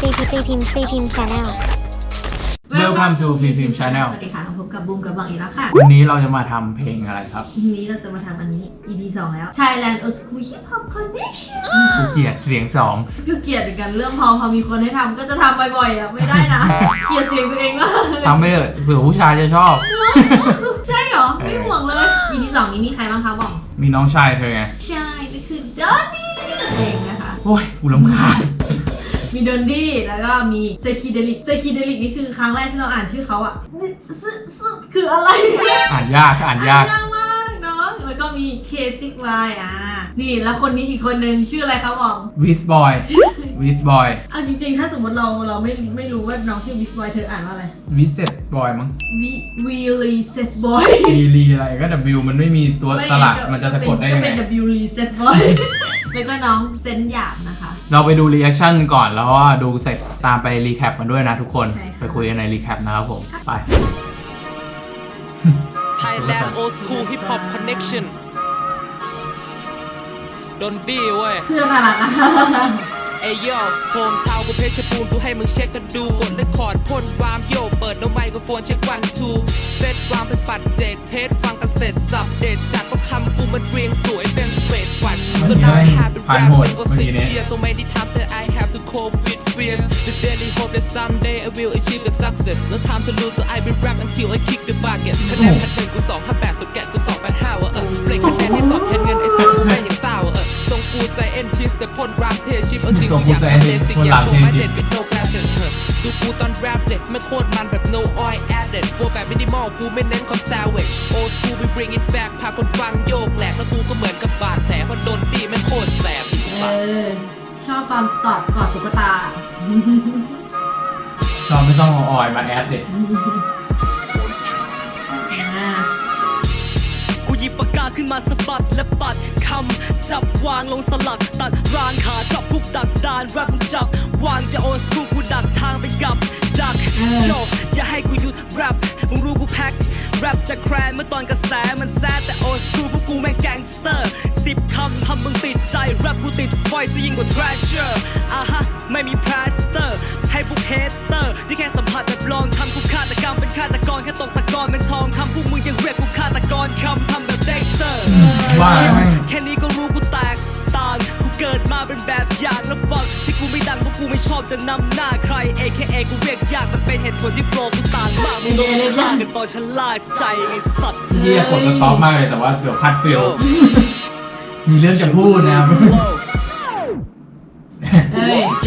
ซีพีซีพิมพ์ซีพิมพ์ชาแนล Welcome to P Pim Channel สวัสดีค่ะพบกับบูมกับบังอีกแล้วค่ะ วันนี้เราจะมาทำเพลงอะไรครับวันนี้เราจะมาทำอันนี้ EP 2 แล้ว Thailand Old School Hip Hop Connection กูเกลียดเสียงสองคือเกลียดกันเรื่องพอพอมีคนให้ทำก็จะทำบ่อยๆอะไม่ได้นะ เกลียดเสียงตัวเองมากทำไม่เถอะเผื่อผู้ชายจะชอบ ใช่เหรอ ไม่ห่วงเลย EP 2 นี้มีใครบ้างคะบอกมีน้องชายเธอไง ใช่ก็คือดอนนี่เองนะคะ โอ้ยกูรำคาญ มีดอนดี้แล้วก็มีเซคิเดลิกเซคิเดลิกนี่คือครั้งแรกที่เราอ่านชื่อเขาอะซึซึคืออะไรอ่านยากอ่านยากยากมากเนาะแล้วก็มี K6Y อะนี่แล้วคนนี้อีกคนนึงชื่ออะไรครับบองวิสบอยวิสบอยเอาจริงๆ ถ้าสมมติเราเราไม่ไม่รู้ว่าน้องชื่อวิสบอยเธออ่านว่าอะไรวิสเซตบอยมั้งวิวีลีเซตบอยวีรีอะไรก็ W มันไม่มีตัวสลัดมันจะสะกดได้ยังก็ไงเป็น W รีเซตบอย แล้วก็น้องเซนหยาบนะคะ เราไปดูรีแอคชั่นก่อนแล้วก็ดูเสร็จตามไปรีแคปกันด้วยนะทุกคน ใช่ค่ะ ไปคุยกันในรีแคปนะครับผม ไป Thailand Old School Hip Hop Connection ดนดี้เว้ย เสื้อน่ารักอะ เอ้ยโย่โฮมทาวน์กูเพชรบูรณ์กูให้มึงเช็คกันดูกดเลคคอร์ดพ่นวามโยเปิดโนไมโครโฟนเช็ควันทูเซตวามเป็นปัดเจกเทสฟังกันเสร็จสับเด็ดจากก็คำกูมันเรียงสวย So now I have been ผ่านโหด rapping for เมื่อ six กี้เนี่ย years so many times that I have to cope with fears The daily hope that someday I will achieve the success No time to lose so I will rap until I kick the bucket คะแนนพันหนึ่งกูสองห้าแปดสุดแกะกูสองแปดห้าว่ะเออเพลงคะแนนที่สอบแทนเงินไอ้สัตว์กูแม่งยังเศร้าอะเออทรงกูใส่เอ็นทิสแต่พ่นรามเทชิปเอาจริงกูอยากทำเบสิกอยากโชว์มาเด็ด with no glasses เออ ดูกูตอนแรปเด็ดไม่โคตรมันแบบ no oil added โฟแบบ minimal กูไม่เน้นความ savage old school we bring it back พาคนฟังโยกแหลกแล้วกูก็เหมือนกับบาดแผลเพราะโดนดีไม่งโคตรแสบเออชอบตอนตอบกอดตุ๊กตา เราไม่ต้องเอาออยมาแอดเด็ดอ่า กูหยิบปากกาขึ้นมาสะบัดและปัดคำจับวางลงสลัก ตัดรางขาจับพุกดักดานแรปมึงจับ วางจะโอนสกูกู โยกอย่าให้กูหยุดแรปมึงรู้กูแพ็คแรปจะแครนเมื่อตอนกระแสมันแซดแต่โอนสกูพวกกูแม่งแกงสเตอร์สิบคำทำมึงติดใจแรปกูติดไฟจะยิ่งกว่าทรชเชอร์อะฮะไม่มีพลาสเตอร์ ให้พวกเฮเตอร์ที่แค่สัมผัสแบบลองทำกูฆาตกรรมเป็นฆาตกรแค่ตกตะกอนเป็นทองคำพวกมึงยังเรียกกูฆาตกรคำทำแบบเด็กสเตอร์ว่าแม่งแค่นี้ก็รู้กูแตกต่างกูเกิดมาเป็นแบบอย่างแล้วฟังที่ กูไม่ดังเพราะกูไม่ชอบจะนำหน้าใคร AKA กูเรียกยากมันเป็นเหตุผลที่โฟล์กูต่างมากมึงโดนฆ่ากันตอนฉันลากใจไอ้สัตว์เยี่ยกดสต็อปมากเลยแต่ว่าเดี๋ยวคัดฟิลมีเรื่องจะพูดนะครับเอ้ย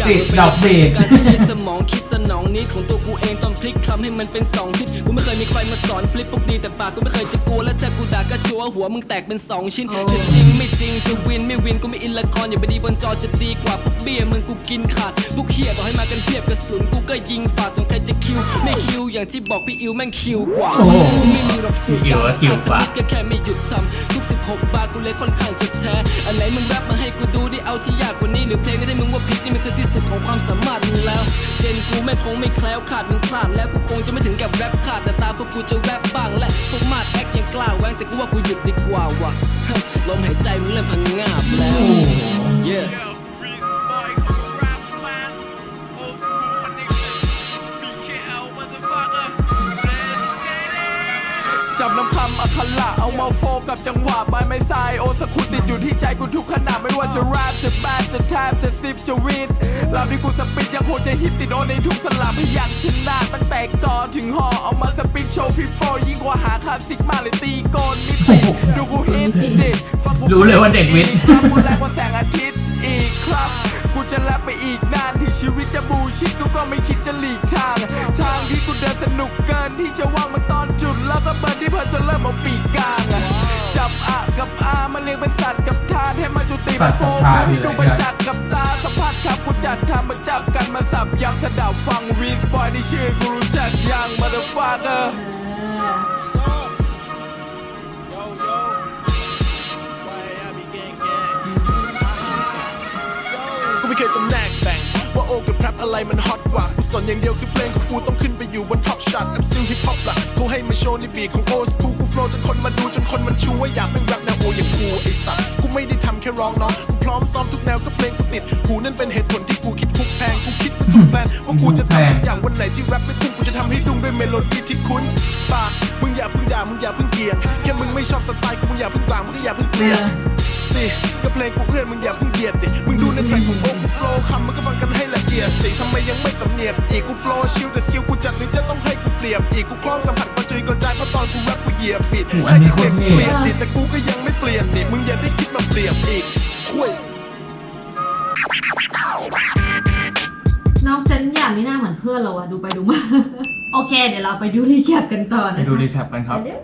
ติดดอกเบสการใช้สมองคิดสนองนี้ของตัวกูเองต้องพลิกคำให้มันเป็นสองทิศกูไม่เคยมีใครมาสอนฟลิปปกดีแต่ปากกูไม่เคยจะกลัวและถ้ากูด่าก็ชัวร์หัวมึงแตกเป็นสองชิ้นจะจริงไม่จริงจะวินไม่วินกูไม่อินละครอย่าไปดีบนจอจะดีกว่าพวกเบี้ยมึงกูกินขาดพวกเฮียบอกให้มากันเพียบกระสุนกูก็ยิงฝาดส่วนใครจะคิวไม่คิวอย่างที่บอกพี่อิวแม่งคิวกว่าโอ้โหไม่มีหรอกสูตรพี่อิวว่าคิวกว่าก็แค่ไม่หยุดทำทุก 16บาทกูเลยค่อนข้างจะแท้อันไหนมึงแรปมาให้กูดูได้เอาที่ยากกว่านี้หรือเพลงที่ได้มึงว่าผิดนี่มันคือที่สุดของความสามารถมึงแล้ว เจนกูไม่คงไม่แคล้วขาดมึงพลาดแล้วกูคงจะไม่ถึงกับแรปขาดแต่ตาพวกกูจะแรปบ้างและพวกมาดแอคยังกล้าแหวงแต่กูว่ากูหยุดดีกว่าว่ะลมหายใจมึงเริ่มพังงาบแล้ว yeah จับน้ำคำอักขระเอามาโฟกับจังหวะใบไม้ทรายโอสกุลติดอยู่ที่ใจกูทุกขณะไม่ว่าจะแรปจะแบดจะแทบจะซิปจะวีดลาที่กูสปิดยังโคจะฮิปติดโอในทุกสลับให้ยังชนะตั้งแต่ก่อนถึงหอเอามาสปิดโชว์ฟิปโฟยิ่งกว่าหาคลาสสิกมาเลยตีโกนมิติดูกูฮิตดิฟังกูรู้เลยว่าเด็กวิทย์ครับกูแรงกว่าแสงอาทิตย์อีกครับ กูจะแลบไปอีกนานถึงชีวิตจะบูชิดกูก็ไม่คิดจะหลีกทาง ทางที่กูเดินสนุกเกินที่จะว่างมาตอนจุด แล้วก็เบิร์นที่เพลินจนเริ่มเอาปีกกลางจับอะกับอามาเลี้ยงเป็นสัตว์กับทาให้มาจุติเป็นโฟมให้ดูประจักษ์กับตาสัมผัสครับกูจัดทำมาจับกันมาสับย้ำสะเดาฟังวีสปอยในชื่อกูรู้จักยังมาเดฟาเกอร์ ไม่เคยจำแนกแบ่งว่าโอกับแรปอะไรมันฮอตกว่ากูสนอย่างเดียวคือเพลงของกูต้องขึ้นไปอยู่บนท็อปชาร์ต I'm still hip hop ล่ะกูให้มาโชว์ในบีของโอสกูกูโฟล์จนคนมาดูจนคนมันชูว่าอยากเป็นแรปแนวโออย่างกูไอสัตว์กูไม่ได้ทำแค่ร้องน้องกูพร้อมซ้อมทุกแนวก็เพลงกูติดหูนั่นเป็นเหตุผลที่กูคิดฮุกแพงกูคิดมาทุกแพลนว่ากูจะทำทุกอย่างวันไหนที่แรปไม่พุ่งกูจะทำให้ดุงด้วยเมโลดี้ที่คุ้นปากมึงอย่าเพิ่งด่ามึงอย่าเพิ่งเกลียดแค่มึงไม่ชอบสไตล์กูมึงอย่าเพิ่งกลางมึงก็อย่าเพิ่งเกลียดสิก็เพลงกูเอื้อนมึงอย่าเพิ่ง ยียดดิมึงดูในแทร็กของโอ้กูโฟล์คำมึงก็ฟังกันให้ละเอียดสิทำไมยังไม่สำเนียกอีกกูโฟล์ชิลแต่สกิลกูจัดหรือจะต้องให้กูเปรียบอีกกูคล้องสัมผัสกระจุยกระจายเพราะตอนกูแรปกูเหยียบผิดโอ้ใครอันนี้จะเกลียดกูโคตรเท่เปลี่ยนดิแต่กูก็ยังไม่เปลี่ยนนี่มึงอย่าได้คิดมาเปรียบอีกคุยน้องเซนอย่างนี้หน้าเหมือนเพื่อนเราอะดูไปดูมา โอเค เดี๋ยวเราไปดูรีแคปกันต่อไปนะคะดูรีแคปกันครับเดี๋ยว